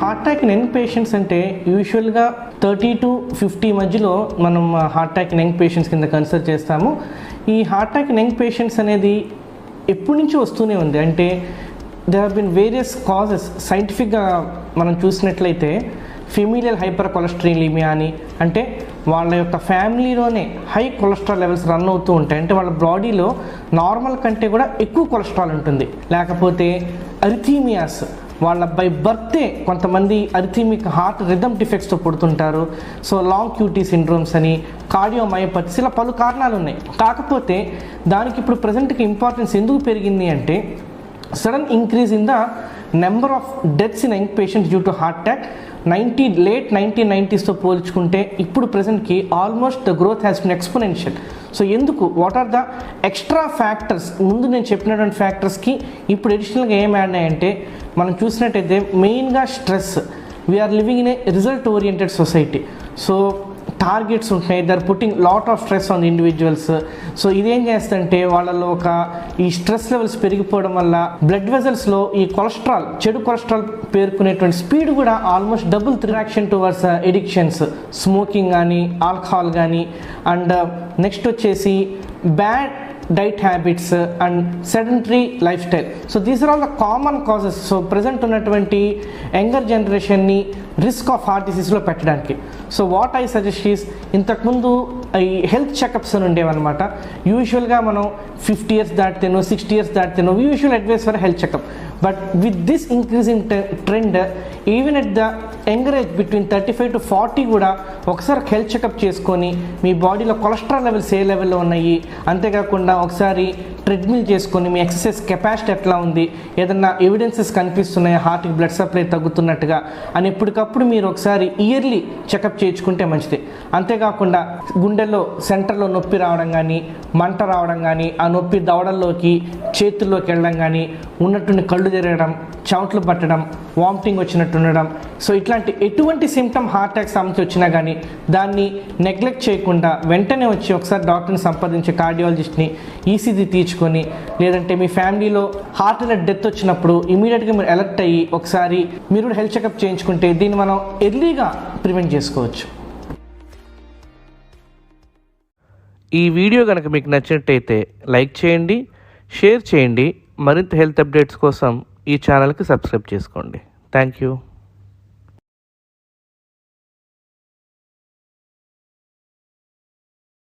Heart attack in young patients అంటే యూజువల్గా thirty to fifty మధ్యలో మనం heart attack in young patients కింద కన్సిడర్ చేస్తాము. ఈ heart attack in young patients అనేది ఎప్పటి నుంచి వస్తూనే ఉంది. అంటే they have been various causes సైంటిఫిక్గా మనం చూసినట్లయితే ఫిమీలియల్ హైపర్ కొలెస్ట్రీలిమియా అని అంటే వాళ్ళ యొక్క ఫ్యామిలీలోనే హై కొలెస్ట్రాల్ లెవెల్స్ రన్ అవుతూ ఉంటాయి. అంటే వాళ్ళ బాడీలో నార్మల్ కంటే కూడా ఎక్కువ కొలెస్ట్రాల్ ఉంటుంది. లేకపోతే అరిథీమియాస్ వాళ్ళ బై బర్త్డే కొంతమంది అరిథీమిక్ హార్ట్ రిథమ్ డిఫెక్ట్స్తో పుడుతుంటారు. సో లాంగ్ క్యూటీ సిండ్రోమ్స్ అని కార్డియోమయోపతిస్ ఇలా పలు కారణాలు ఉన్నాయి కాకపోతే దానికి ఇప్పుడు ప్రజెంట్కి ఇంపార్టెన్స్ ఎందుకు పెరిగింది అంటే sudden increase in the number of deaths in young patients due to heart attack. Ninety late nineteen నైంటీస్తో పోల్చుకుంటే ఇప్పుడు ప్రజెంట్కి almost the growth has been exponential so ఎందుకు? What are the extra factors ముందు నేను చెప్పినటువంటి ఫ్యాక్టర్స్కి ఇప్పుడు అడిషనల్గా ఏం యాడ్ అయ్యాయంటే మనం చూసినట్టయితే మెయిన్గా stress we are living in a result oriented society so targets ఉంటున్నాయి. They're putting lot of stress on individuals so ఇదేం చేస్తుందంటే వాళ్ళలో ఒక ఈ స్ట్రెస్ లెవెల్స్ పెరిగిపోవడం వల్ల బ్లడ్ వెజల్స్లో ఈ కొలెస్ట్రాల్ చెడు కొలెస్ట్రాల్ పేర్కొనేటువంటి స్పీడ్ కూడా almost double reaction towards addictions smoking కానీ ఆల్కహాల్ కానీ అండ్ నెక్స్ట్ వచ్చేసి bad diet habits and sedentary life style so these are all the common causes so present ఉన్నటువంటి యంగర్ జనరేషన్ని రిస్క్ ఆఫ్ హార్ట్ డిసీజ్లో పెట్టడానికి. So what I suggest is ఇంతకుముందు ఈ health checkups అని ఉండేవన్నమాట యూజువల్గా మనం ఫిఫ్టీ ఇయర్స్ దాటితేనో sixty years దాటితేనో usual advice for health checkup but with this increasing trend even at the younger age between thirty five to forty కూడా ఒకసారి health checkup చేసుకొని మీ బాడీలో కొలెస్ట్రాల్ లెవెల్స్ ఏ లెవెల్లో ఉన్నాయి? అంతేకాకుండా ఒకసారి ట్రెడ్మిల్ చేసుకొని మీ ఎక్సర్సైజ్ కెపాసిటీ ఎట్లా ఉంది? ఏదన్నా ఎవిడెన్సెస్ కనిపిస్తున్నాయా? హార్ట్కి బ్లడ్ సప్లై తగ్గుతున్నట్టుగా? అని ఎప్పటికప్పుడు మీరు ఒకసారి ఇయర్లీ చెకప్ చేయించుకుంటే మంచిది. అంతేకాకుండా గుండెల్లో సెంటర్లో నొప్పి రావడం కానీ మంట రావడం కానీ ఆ నొప్పి దవడల్లోకి చేతుల్లోకి వెళ్ళడం కానీ ఉన్నట్టుండి కళ్ళు తిరగడం చెమటలు పట్టడం వామిటింగ్ వచ్చినట్టు ఉండడం. సో ఇట్లాంటి ఎటువంటి సిమ్టమ్ హార్ట్ అటాక్ సంబంధించి వచ్చినా కానీ దాన్ని నెగ్లెక్ట్ చేయకుండా వెంటనే వచ్చి ఒకసారి డాక్టర్ని సంప్రదించి కార్డియాలజిస్ట్ని ఈసీజీ తీర్చుకొని లేదంటే మీ ఫ్యామిలీలో హార్ట్ అటాక్ డెత్ వచ్చినప్పుడు ఇమీడియట్గా మీరు అలర్ట్ అయ్యి ఒకసారి మీరు కూడా హెల్త్ చెకప్ చేయించుకుంటే దీన్ని మనం ఎర్లీగా ప్రివెంట్ చేసుకోవచ్చు. ఈ వీడియో కనుక మీకు నచ్చినట్టయితే లైక్ చేయండి షేర్ చేయండి. మరింత హెల్త్ అప్డేట్స్ కోసం ఈ ఛానల్కి సబ్స్క్రైబ్ చేసుకోండి. Thank you.